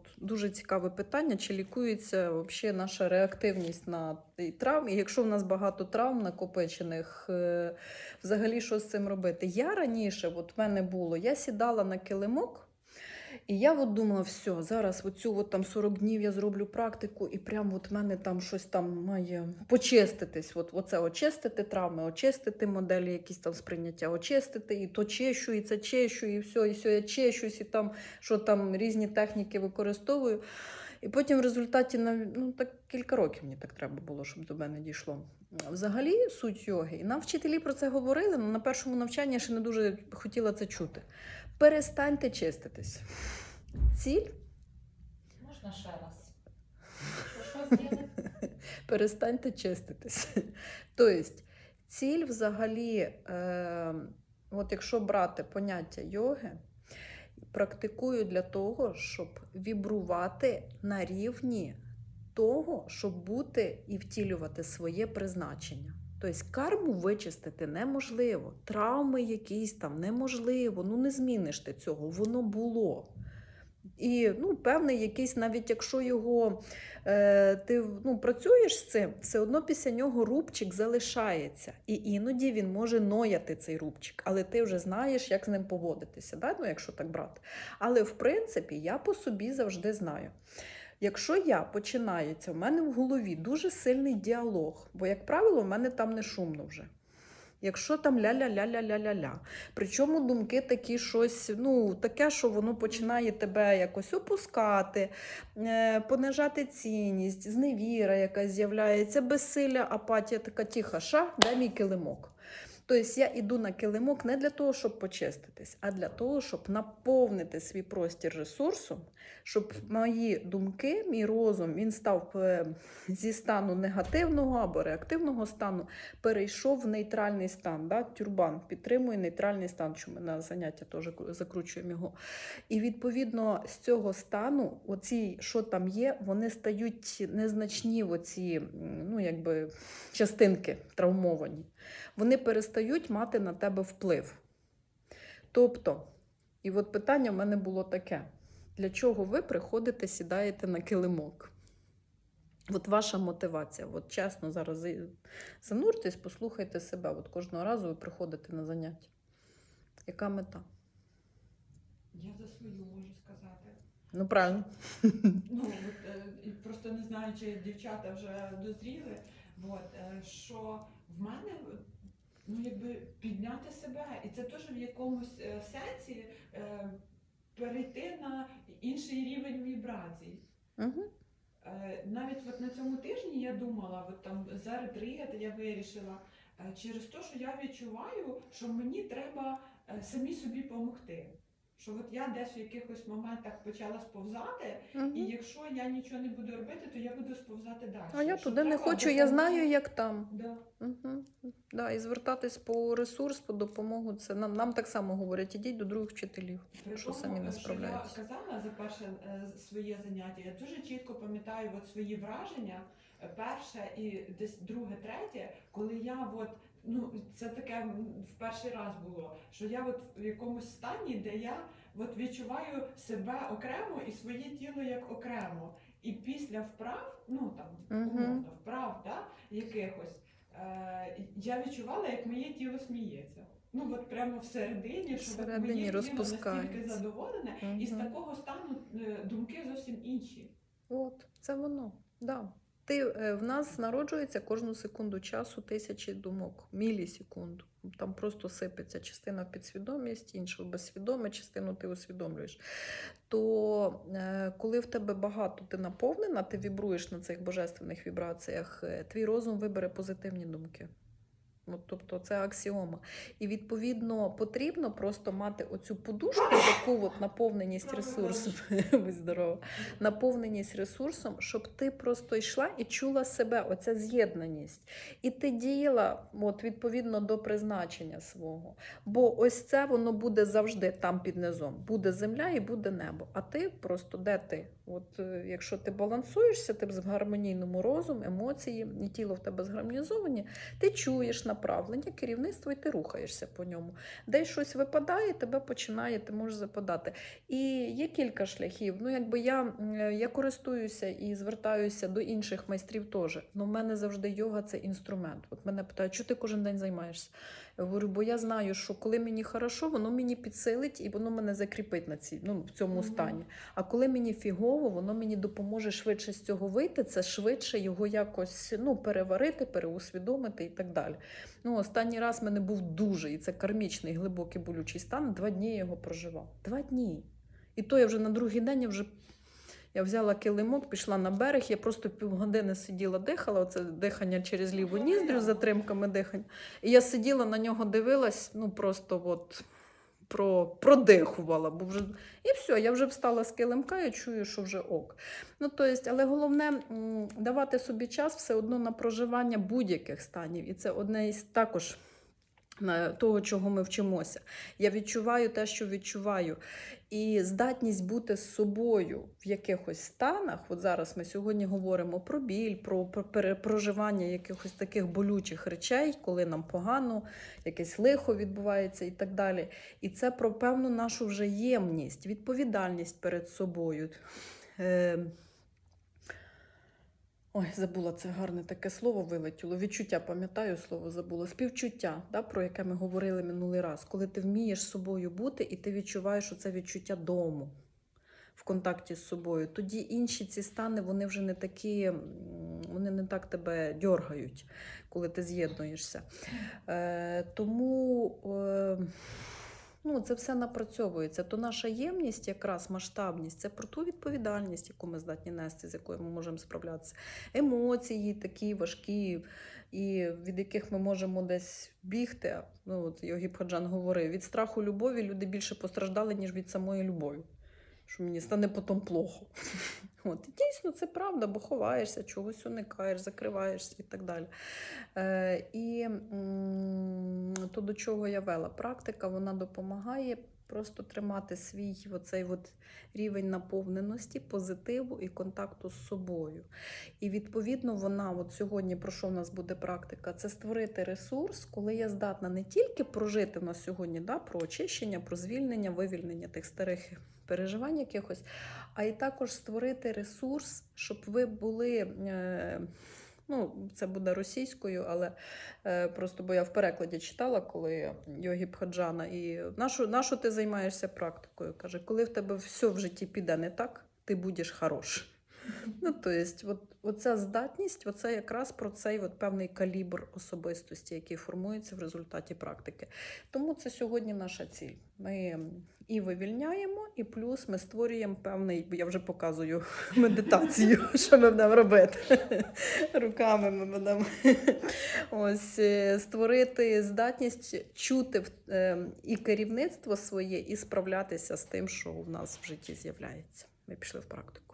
от дуже цікаве питання, чи лікується взагалі наша реактивність на травм. І якщо в нас багато травм накопичених, е, взагалі що з цим робити? Я раніше, от в мене було, я сідала на килимок. І я от думала, все, зараз оцю от там 40 днів я зроблю практику, і прямо от в мене там щось там має почиститись. От, оце очистити травми, очистити моделі, якісь там сприйняття, очистити, і то чищу, і це чищу, і все, і все, я чищусь, і там що там різні техніки використовую. І потім в результаті ну, так кілька років мені так треба було, щоб до мене дійшло. Взагалі, суть йоги, і нам вчителі про це говорили, але на першому навчанні я ще не дуже хотіла це чути. Перестаньте чиститись. Ціль Можна ще раз? Що, що перестаньте чиститись. Тобто, ціль взагалі, е, от якщо брати поняття йоги, практикую для того, щоб вібрувати на рівні того, щоб бути і втілювати своє призначення. Тобто карму вичистити неможливо, травми якісь там неможливо, ну не зміниш ти цього, воно було. І ну, певний якийсь, навіть якщо його е, ти ну, працюєш з цим, все одно після нього рубчик залишається. І іноді він може нояти цей рубчик, але ти вже знаєш, як з ним поводитися, да? ну, якщо так брати. Але в принципі я по собі завжди знаю. Якщо я починається, в мене в голові дуже сильний діалог, бо, як правило, в мене там не шумно вже. Якщо там ля-ля-ля-ля-ля-ля-ля. Причому думки такі щось, ну, таке, що воно починає тебе якось опускати, е, понижати цінність, зневіра яка з'являється, безсилля, апатія така тіха, ша, дай мій килимок. Тобто я йду на килимок не для того, щоб почиститись, а для того, щоб наповнити свій простір ресурсом, щоб мої думки, мій розум він став е, зі стану негативного або реактивного стану перейшов в нейтральний стан. Да? Тюрбан підтримує нейтральний стан, що ми на заняття теж закручуємо його. І відповідно з цього стану, оці, що там є, вони стають незначні, оці, ну, якби, частинки травмовані. Вони перестають мати на тебе вплив. Тобто, і от питання в мене було таке: для чого ви приходите, сідаєте на килимок? От ваша мотивація. От чесно, зараз за- зануртесь, послухайте себе. От кожного разу ви приходите на заняття. Яка мета? Я за свою можу сказати. Ну, правильно. Ну от, е, просто не знаю, чи дівчата вже дозріли. От, е, що в мене ну якби підняти себе, і це теж в якомусь е, сенсі е, перейти на інший рівень вібрацій. Угу. Е, Навіть от на цьому тижні я думала, от там за ретрит я вирішила е, через те, що я відчуваю, що мені треба е, самі собі допомогти. Що от я десь в якихось моментах почала сповзати, і якщо я нічого не буду робити, то я буду сповзати далі. А я туди не хочу, я знаю, як там. Да. Угу. Да, і звертатись по ресурс, по допомогу. Це нам, нам так само говорять, ідіть до других вчителів. При Що тому, самі не справляються. Я казала за перше е, своє заняття. Я дуже чітко пам'ятаю от свої враження. е, Перше і десь друге, третє, коли я от ну це таке в перший раз було, що я от в якомусь стані, де я от відчуваю себе окремо і своє тіло як окремо. І після вправ, ну там умовно, вправ, да, якихось, е, я відчувала, як моє тіло сміється. Ну от прямо всередині, що Всередині моє тіло розпускається. настільки задоволене, і з Мгм. такого стану е, думки зовсім інші. От, це воно. Да. Ти, е, в нас народжується кожну секунду часу тисячі думок, мілісекунду. Там просто сипеться частина в підсвідомість, інша в безсвідоме, частину ти усвідомлюєш. То е, коли в тебе багато, ти наповнена, ти вібруєш на цих божественних вібраціях, е, твій розум вибере позитивні думки. От, тобто це аксіома. І відповідно потрібно просто мати оцю подушку, таку от наповненість ресурсом. Здорова наповненість ресурсом, щоб ти просто йшла і чула себе, оця з'єднаність. І ти діяла от, відповідно до призначення свого. Бо ось це воно буде завжди там під низом. Буде земля і буде небо. А ти просто де ти? От е, якщо ти балансуєшся, ти в гармонійному розумі, емоції, і тіло в тебе згармонізовані, ти чуєш, направлення, керівництво, і ти рухаєшся по ньому. Десь щось випадає, тебе починає, ти можеш западати. І є кілька шляхів. Ну, якби я, я користуюся і звертаюся до інших майстрів теж. Ну, в мене завжди йога це інструмент. От мене питають, що ти кожен день займаєшся? Я говорю, бо я знаю, що коли мені хорошо, воно мені підсилить і воно мене закріпить на цій, ну, в цьому Мгм. стані. А коли мені фігово, воно мені допоможе швидше з цього вийти, це швидше його якось ну, переварити, переусвідомити і так далі. Ну, останній раз в мене був дуже, і це кармічний глибокий болючий стан. Два дні я його проживав. Два дні. І то я вже на другий день я вже. Я взяла килимок, пішла на берег, я просто півгодини сиділа, дихала, оце дихання через ліву ніздрю, затримками дихання. І я сиділа на нього, дивилась, ну просто от про, продихувала, бо вже і все, я вже встала з килимка і чую, що вже ок. Ну, то есть, але головне давати собі час все одно на проживання будь-яких станів. І це одне із також того, чого ми вчимося. Я відчуваю те, що відчуваю. І здатність бути з собою в якихось станах. От зараз ми сьогодні говоримо про біль, про, перепроживання якихось таких болючих речей, коли нам погано, якесь лихо відбувається і так далі. І це про певну нашу вже ємність, відповідальність перед собою. Ой, забула це гарне таке слово вилетіло. Відчуття, пам'ятаю, слово забула. Співчуття, да, про яке ми говорили минулий раз. Коли ти вмієш собою бути і ти відчуваєш що це відчуття дому в контакті з собою. Тоді інші ці стани вони вже не такі, вони не так тебе дьоргають, коли ти з'єднуєшся. Е, тому. Е, Ну, це все напрацьовується. То наша ємність, якраз масштабність, це про ту відповідальність, яку ми здатні нести, з якою ми можемо справлятися. Емоції такі важкі, і від яких ми можемо десь бігти. Ну, от Йогі Хаджан говорив: від страху любові люди більше постраждали, ніж від самої любові. Що мені стане потім плохо. От, і дійсно, це правда, бо ховаєшся, чогось уникаєш, закриваєшся і так далі. Е, і то, до чого я вела, практика вона допомагає просто тримати свій оцей от рівень наповненості, позитиву і контакту з собою. І відповідно вона, от сьогодні про що в нас буде практика, це створити ресурс, коли я здатна не тільки прожити в нас сьогодні да, про очищення, про звільнення, вивільнення тих старих переживань якихось, а і також створити ресурс, щоб ви були. Е, Ну, це буде російською, але е, просто бо я в перекладі читала, коли Йогі Бхаджана, і нашу, нашу ти займаєшся практикою. Каже, коли в тебе все в житті піде не так, ти будеш хорош. Ну, то есть, от, оця здатність, оце якраз про цей от певний калібр особистості, який формується в результаті практики. Тому це сьогодні наша ціль. Ми і вивільняємо, і плюс ми створюємо певний, я вже показую медитацію, що ми будемо робити. Руками ми будемо ось е, створити здатність чути е, і керівництво своє, і справлятися з тим, що в нас в житті з'являється. Ми пішли в практику.